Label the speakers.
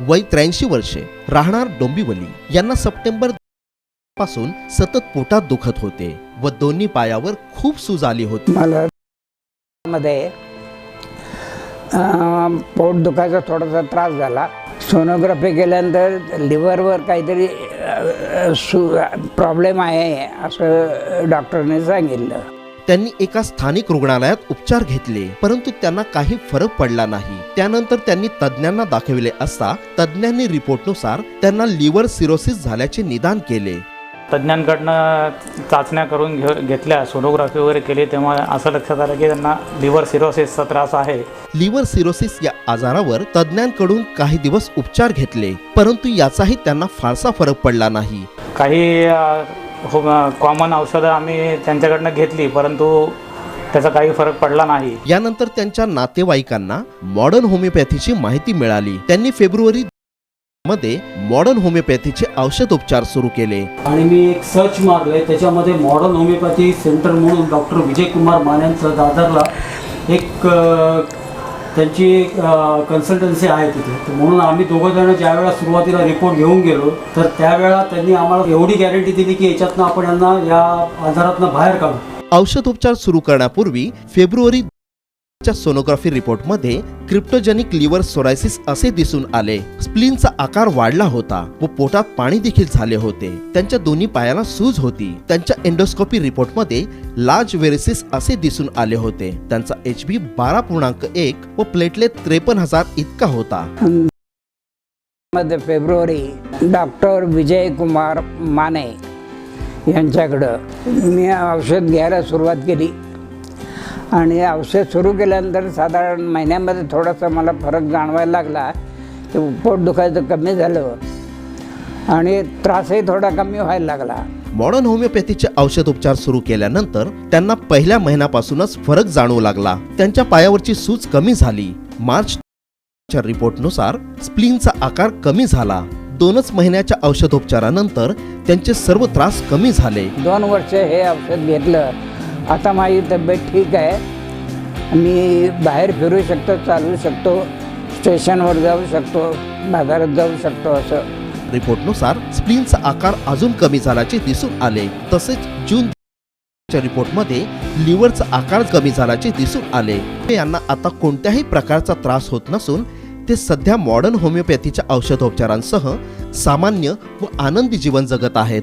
Speaker 1: वय त्र्याऐंशी वर्षे राहणार डोंबिवली. यांना सप्टेंबरपासून सतत पोटात दुखत होते व दोन्ही पायावर खूप सूज आली होती.
Speaker 2: मला मध्ये अं, पोट दुखायचा थोडासा त्रास झाला. सोनोग्राफी केल्यानंतर लिव्हरवर काहीतरी अं, सु प्रॉब्लेम आहे असं डॉक्टरने सांगितलं.
Speaker 1: त्यांनी एका स्थानिक रुग्णालयात उपचार घेतले परंतु त्यांना काही फरक पडला नाही. त्यानंतर त्यांनी तज्ज्ञांना दाखविले असता तज्ज्ञांनी रिपोर्टनुसार त्यांना लिव्हर सिरोसिस झाल्याचे निदान केले.
Speaker 3: तज्ज्ञांकडनं चाचण्या करून घे घेतल्या सोनोग्राफी वगैरे केली तेव्हा असं लक्षात आलं की त्यांना लिव्हर सिरोसिसचा त्रास आहे.
Speaker 1: लिव्हर सिरोसिस या आजारावर तज्ज्ञांकडून काही दिवस उपचार घेतले परंतु याचाही त्यांना फारसा फरक पडला नाही.
Speaker 3: काही हो कॉमन औषधं आम्ही त्यांच्याकडनं घेतली परंतु त्याचा काही फरक पडला नाही.
Speaker 1: यानंतर त्यांच्या नातेवाईकांना मॉडर्न होमिओपॅथीची माहिती मिळाली. त्यांनी फेब्रुवारी मध्ये मॉडर्न होमिओपॅथीचे औषध उपचार सुरू केले.
Speaker 4: आणि मी एक सर्च मारले त्याच्यामध्ये मॉडर्न होमिओपॅथी सेंटर म्हणून डॉक्टर विजयकुमार मान्यांचं दादरला एक अ, त्यांची कन्सल्टन्सी आहे तिथे. तर म्हणून आम्ही दोघं जण ज्या वेळा सुरुवातीला रिपोर्ट घेऊन गेलो तर त्यावेळा त्यांनी आम्हाला एवढी गॅरंटी दिली की याच्यातनं आपण यांना या आजारातनं बाहेर काढू.
Speaker 1: औषधोपचार सुरू करण्यापूर्वी फेब्रुवारी च्या सोनोग्राफी रिपोर्टमध्ये क्रिप्टोजेनिक लिव्हर सोरायसिस असे दिसून आले. स्प्लीनचा आकार वाढला होता व पोटात पाणी देखील झाले होते. त्यांच्या दोन्ही पायाला सूज होती. त्यांच्या एंडोस्कोपी रिपोर्टमध्ये लार्ज वेरिसिस असे दिसून आले होते. त्यांचा एच बी बारा पूर्णांक एक व प्लेटलेट त्रेपन्न हजार इतका होता.
Speaker 2: मध्ये फेब्रुवारी डॉक्टर विजय कुमार माने यांच्याकडं. मी औषध घ्यायला सुरुवात केली. आणि औषध सुरू केल्यानंतर साधारण महिन्यामध्ये थोडासा मला फरक जाणवायला लागला. की पोट दुखायचं कमी झालं. आणि त्रासही थोडा कमी व्हायला लागला.
Speaker 1: मॉडर्न होमिओपॅथीचे औषध उपचार सुरू केल्यानंतर त्यांना पहिल्या महिन्यापासूनच फरक जाणवू लागला. त्यांच्या पायावरची सूज कमी झाली. मार्च रिपोर्टनुसार स्प्लिनचा आकार कमी झाला. दोनच महिन्याच्या औषधोपचारानंतर त्यांचे सर्व त्रास कमी झाले.
Speaker 2: दोन वर्ष हे औषध घेतलं. आता माझी तब्येत ठीक आहे. मी बाहेर फिरू शकतो चालू शकतो स्टेशनवर जाऊ शकतो बाजारात जाऊ शकतो असं.
Speaker 1: रिपोर्टनुसार स्प्लीनचा आकार अजून कमी झाल्याचे दिसून आले. तसेच जून रिपोर्टमध्ये लिव्हरचा आकार कमी झाल्याचे दिसून आले. यांना आता कोणत्याही प्रकारचा त्रास होत नसून ते सध्या मॉडर्न होमिओपॅथीच्या औषधोपचारांसह सामान्य व आनंदी जीवन जगत आहेत.